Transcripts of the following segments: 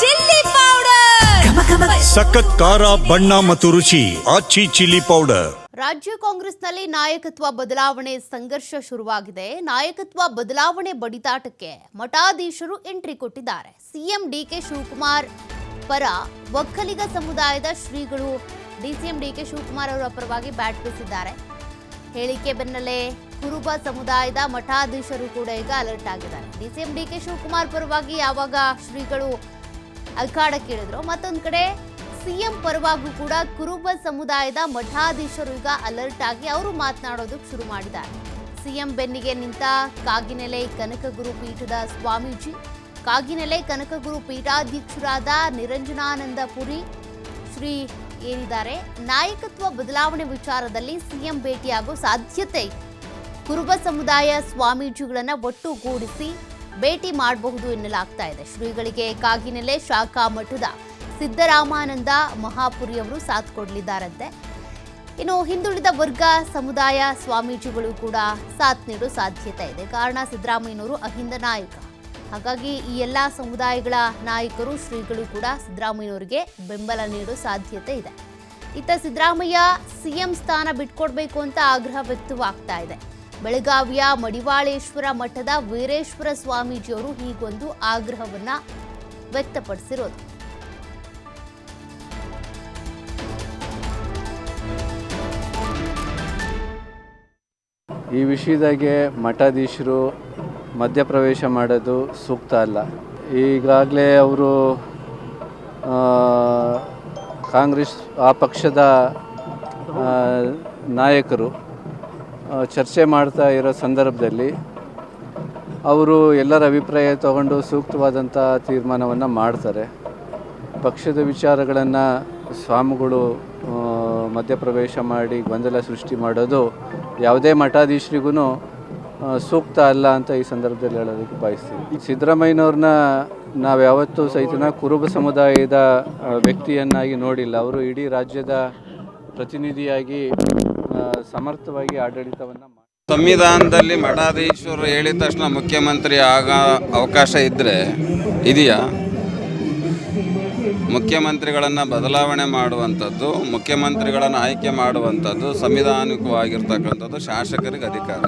Chilli powder. ಸಖತ್ ಖಾರ ಬಣ್ಣ ಮತ್ತು ರುಚಿ ಆಚಿ ಚಿಲ್ಲಿ ಪೌಡರ್. ರಾಜ್ಯ ಕಾಂಗ್ರೆಸ್ನಲ್ಲಿ ನಾಯಕತ್ವ ಬದಲಾವಣೆ ಸಂಘರ್ಷ ಶುರುವಾಗಿದೆ. ನಾಯಕತ್ವ ಬದಲಾವಣೆ ಬಡಿದಾಟಕ್ಕೆ ಮಠಾಧೀಶರು ಎಂಟ್ರಿ ಕೊಟ್ಟಿದ್ದಾರೆ. ಸಿಎಂ ಡಿಕೆ ಶಿವಕುಮಾರ್ ಪರ ಒಕ್ಕಲಿಗ ಸಮುದಾಯದ ಶ್ರೀಗಳು ಡಿಸಿಎಂ ಡಿಕೆ ಶಿವಕುಮಾರ್ ಅವರ ಪರವಾಗಿ ಬ್ಯಾಟ್ ಬೀಸಿದ್ದಾರೆ. ಹೇಳಿಕೆ ಬೆನ್ನಲ್ಲೇ ಕುರುಬ ಸಮುದಾಯದ ಮಠಾಧೀಶರು ಕೂಡ ಈಗ ಅಲರ್ಟ್ ಆಗಿದ್ದಾರೆ. ಡಿಸಿಎಂ ಡಿಕೆ ಶಿವಕುಮಾರ್ ಪರವಾಗಿ ಯಾವಾಗ ಶ್ರೀಗಳು ಅಖಾಡಕ್ಕಿಳಿದ್ರು. ಮತ್ತೊಂದು ಕಡೆ ಸಿಎಂ ಪರವಾಗೂ ಕೂಡ ಕುರುಬ ಸಮುದಾಯದ ಮಠಾಧೀಶರು ಈಗ ಅಲರ್ಟ್ ಆಗಿ ಅವರು ಮಾತನಾಡೋದಕ್ಕೆ ಶುರು ಮಾಡಿದ್ದಾರೆ. ಸಿಎಂ ಬೆನ್ನಿಗೆ ನಿಂತ ಕಾಗಿನೆಲೆ ಕನಕಗುರು ಪೀಠದ ಸ್ವಾಮೀಜಿ, ಕಾಗಿನೆಲೆ ಕನಕಗುರು ಪೀಠಾಧ್ಯಕ್ಷರಾದ ನಿರಂಜನಾನಂದ ಪುರಿ, ಶ್ರೀ ಏನಿದ್ದಾರೆ ನಾಯಕತ್ವ ಬದಲಾವಣೆ ವಿಚಾರದಲ್ಲಿ ಸಿಎಂ ಭೇಟಿಯಾಗೋ ಸಾಧ್ಯತೆ ಕುರುಬ ಸಮುದಾಯ ಸ್ವಾಮೀಜಿಗಳನ್ನು ಒಟ್ಟುಗೂಡಿಸಿ ಭೇಟಿ ಮಾಡಬಹುದು ಎನ್ನಲಾಗ್ತಾ ಇದೆ. ಶ್ರೀಗಳಿಗೆ ಕಾಗಿನೆಲೆ ಶಾಖಾ ಮಠದ ಸಿದ್ದರಾಮಾನಂದ ಮಹಾಪುರಿ ಅವರು ಸಾಥ್ ಕೊಡಲಿದ್ದಾರಂತೆ. ಇನ್ನು ಹಿಂದುಳಿದ ವರ್ಗ ಸಮುದಾಯ ಸ್ವಾಮೀಜಿಗಳು ಕೂಡ ಸಾಥ್ ನೀಡೋ ಸಾಧ್ಯತೆ ಇದೆ. ಕಾರಣ ಸಿದ್ದರಾಮಯ್ಯನವರು ಅಹಿಂದ ನಾಯಕ. ಹಾಗಾಗಿ ಈ ಎಲ್ಲ ಸಮುದಾಯಗಳ ನಾಯಕರು, ಶ್ರೀಗಳು ಕೂಡ ಸಿದ್ದರಾಮಯ್ಯನವರಿಗೆ ಬೆಂಬಲ ನೀಡೋ ಸಾಧ್ಯತೆ ಇದೆ. ಇತ್ತ ಸಿದ್ದರಾಮಯ್ಯ ಸಿಎಂ ಸ್ಥಾನ ಬಿಟ್ಕೊಡ್ಬೇಕು ಅಂತ ಆಗ್ರಹ ವ್ಯಕ್ತವಾಗ್ತಾ ಇದೆ. ಬೆಳಗಾವಿಯ ಮಡಿವಾಳೇಶ್ವರ ಮಠದ ವೀರೇಶ್ವರ ಸ್ವಾಮೀಜಿಯವರು ಹೀಗೊಂದು ಆಗ್ರಹವನ್ನ ವ್ಯಕ್ತಪಡಿಸಿರೋದು. ಈ ವಿಷಯದಾಗೆ ಮಠಾಧೀಶರು ಮಧ್ಯಪ್ರವೇಶ ಮಾಡೋದು ಸೂಕ್ತ ಅಲ್ಲ. ಈಗಾಗಲೇ ಅವರು ಕಾಂಗ್ರೆಸ್ ಆ ಪಕ್ಷದ ನಾಯಕರು ಚರ್ಚೆ ಮಾಡ್ತಾ ಇರೋ ಸಂದರ್ಭದಲ್ಲಿ ಅವರು ಎಲ್ಲರ ಅಭಿಪ್ರಾಯ ತಗೊಂಡು ಸೂಕ್ತವಾದಂಥ ತೀರ್ಮಾನವನ್ನು ಮಾಡ್ತಾರೆ. ಪಕ್ಷದ ವಿಚಾರಗಳನ್ನು ಸ್ವಾಮಿಗಳು ಮಧ್ಯಪ್ರವೇಶ ಮಾಡಿ ಗೊಂದಲ ಸೃಷ್ಟಿ ಮಾಡೋದು ಯಾವುದೇ ಮಠಾಧೀಶರಿಗೂ ಸೂಕ್ತ ಅಲ್ಲ ಅಂತ ಈ ಸಂದರ್ಭದಲ್ಲಿ ಹೇಳೋದಕ್ಕೆ ಬಯಸ್ತೀವಿ ಸಿದ್ದರಾಮಯ್ಯನವ್ರನ್ನ ನಾವು ಯಾವತ್ತೂ ಸಹಿತನ ಕುರುಬ ಸಮುದಾಯದ ವ್ಯಕ್ತಿಯನ್ನಾಗಿ ನೋಡಿಲ್ಲ. ಅವರು ಇಡೀ ರಾಜ್ಯದ ಪ್ರತಿನಿಧಿಯಾಗಿ ಸಮರ್ಥವಾಗಿ ಆಡಳಿತವನ್ನು ಸಂವಿಧಾನದಲ್ಲಿ ಮಠಾಧೀಶರು ಹೇಳಿದ ತಕ್ಷಣ ಮುಖ್ಯಮಂತ್ರಿ ಆಗ ಅವಕಾಶ ಇದ್ದರೆ ಇದೆಯಾ? ಮುಖ್ಯಮಂತ್ರಿಗಳನ್ನು ಬದಲಾವಣೆ ಮಾಡುವಂಥದ್ದು, ಮುಖ್ಯಮಂತ್ರಿಗಳನ್ನು ಆಯ್ಕೆ ಮಾಡುವಂಥದ್ದು ಸಂವಿಧಾನಿಕವಾಗಿರ್ತಕ್ಕಂಥದ್ದು ಶಾಸಕರಿಗೆ ಅಧಿಕಾರ.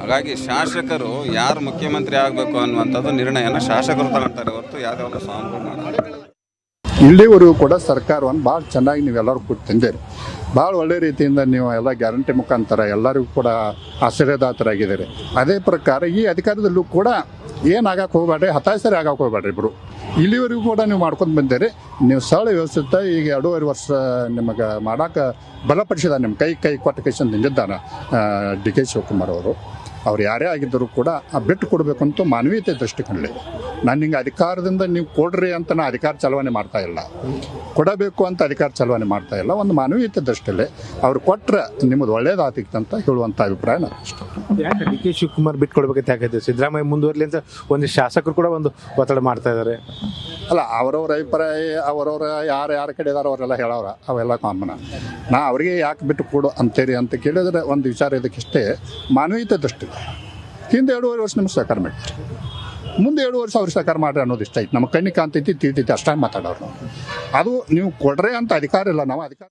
ಹಾಗಾಗಿ ಶಾಸಕರು ಯಾರು ಮುಖ್ಯಮಂತ್ರಿ ಆಗಬೇಕು ಅನ್ನುವಂಥದ್ದು ನಿರ್ಣಯನ ಶಾಸಕರು ತಗೊಳ್ತಾರೆ ಹೊರತು ಯಾವುದೇ ಸ್ವಾಮಿಗಳು ಮಾಡೋದಿಲ್ಲ ಇಲ್ಲಿವರೆಗೂ ಕೂಡ ಸರ್ಕಾರವನ್ನು ಭಾಳ ಚೆನ್ನಾಗಿ ನೀವೆಲ್ಲರೂ ಕೂಡ ತಂದಿರಿ. ಭಾಳ ಒಳ್ಳೆ ರೀತಿಯಿಂದ ನೀವು ಎಲ್ಲ ಗ್ಯಾರಂಟಿ ಮುಖಾಂತರ ಎಲ್ಲರಿಗೂ ಕೂಡ ಆಶ್ರಯದಾತರಾಗಿದ್ದೀರಿ ಅದೇ ಪ್ರಕಾರ ಈ ಅಧಿಕಾರದಲ್ಲೂ ಕೂಡ ಏನಾಗಕ್ಕೆ ಹೋಗ್ಬೇಡ್ರಿ ಹತಾಶರೇ ಆಗಕ್ಕೆ ಹೋಗ್ಬೇಡ್ರಿ ಇಬ್ಬರು ಇಲ್ಲಿವರೆಗೂ ಕೂಡ ನೀವು ಮಾಡ್ಕೊಂಡು ಬಂದಿರಿ. ನೀವು ಸರಳ ವ್ಯವಸ್ಥಿತ ಈಗ ಎರಡೂವರೆ ವರ್ಷ ನಿಮಗೆ ಮಾಡೋಕೆ ಬಲಪಡಿಸಿದ ನಿಮ್ಮ ಕೈ ಕೈ ಕೊಟ್ಟ ಕೈಸನ್ ನಿಂದಿದ್ದಾನೆ ಡಿ ಕೆ ಶಿವಕುಮಾರ್ ಅವರು. ಅವ್ರು ಯಾರೇ ಆಗಿದ್ದರೂ ಕೂಡ ಆ ಬಿಟ್ಟು ಕೊಡಬೇಕು ಅಂತ ಮಾನವೀಯತೆ ದೃಷ್ಟಿಕೊಂಡ್ಲಿ ನಾನು ಹಿಂಗೆ ಅಧಿಕಾರದಿಂದ ನೀವು ಕೊಡ್ರಿ ಅಂತ ನಾ ಅಧಿಕಾರ ಚಲಾವಣೆ ಮಾಡ್ತಾ ಇಲ್ಲ. ಕೊಡಬೇಕು ಅಂತ ಅಧಿಕಾರ ಚಲಾವಣೆ ಮಾಡ್ತಾ ಇಲ್ಲ. ಒಂದು ಮಾನವೀಯತೆ ದೃಷ್ಟಿಯಲ್ಲಿ ಅವ್ರು ಕೊಟ್ಟರೆ ನಿಮ್ಮದು ಒಳ್ಳೇದಾಗ್ತಿತ್ತು ಅಂತ ಹೇಳುವಂಥ ಅಭಿಪ್ರಾಯ ನಾನು ಅಷ್ಟೇ. ಯಾಕೆ ಡಿ ಕೆ ಶಿವಕುಮಾರ್ ಬಿಟ್ಕೊಡ್ಬೇಕಂತ ಯಾಕೈತೆ ಸಿದ್ದರಾಮಯ್ಯ ಮುಂದುವರಲಿ ಅಂತ ಒಂದು ಶಾಸಕರು ಕೂಡ ಒಂದು ಒತ್ತಡ ಮಾಡ್ತಾ ಇದ್ದಾರೆ. ಅಲ್ಲ ಅವರವ್ರ ಅಭಿಪ್ರಾಯ ಅವರವ್ರ ಯಾರು ಯಾರ ಕಡೆ ಇದಾರೋ ಅವರೆಲ್ಲ ಹೇಳೋರ ಅವೆಲ್ಲ ಕಾಮನ ನಾ ಅವರಿಗೆ ಯಾಕೆ ಬಿಟ್ಟು ಕೊಡು ಅಂತೀರಿ ಅಂತ ಕೇಳಿದರೆ ಒಂದು ವಿಚಾರ ಇದಕ್ಕಿಷ್ಟೇ. ಮಾನವೀಯತೆ ದೃಷ್ಟಿ ಹಿಂದೆ ಎರಡೂವರೆ ವರ್ಷ ನಿಮ್ಗೆ ಸಹಕಾರ ಮಾಡಿರಿ ಮುಂದೆ ಎರಡು ವರ್ಷ ಸರ್ಕಾರ ಮಾಡ್ರಿ ಅನ್ನೋದು ಇಷ್ಟ ಐತೆ. ನಮ್ಮ ಕಣ್ಣಿ ಕಾಣ್ತೈತಿ, ತಿಳಿತೈತಿ ಅಷ್ಟೇ ಮಾತಾಡೋರು ಅದು ನೀವು ಕೊಡ್ರೆ ಅಂತ ಅಧಿಕಾರ ಇಲ್ಲ, ನಾವು ಅಧಿಕಾರ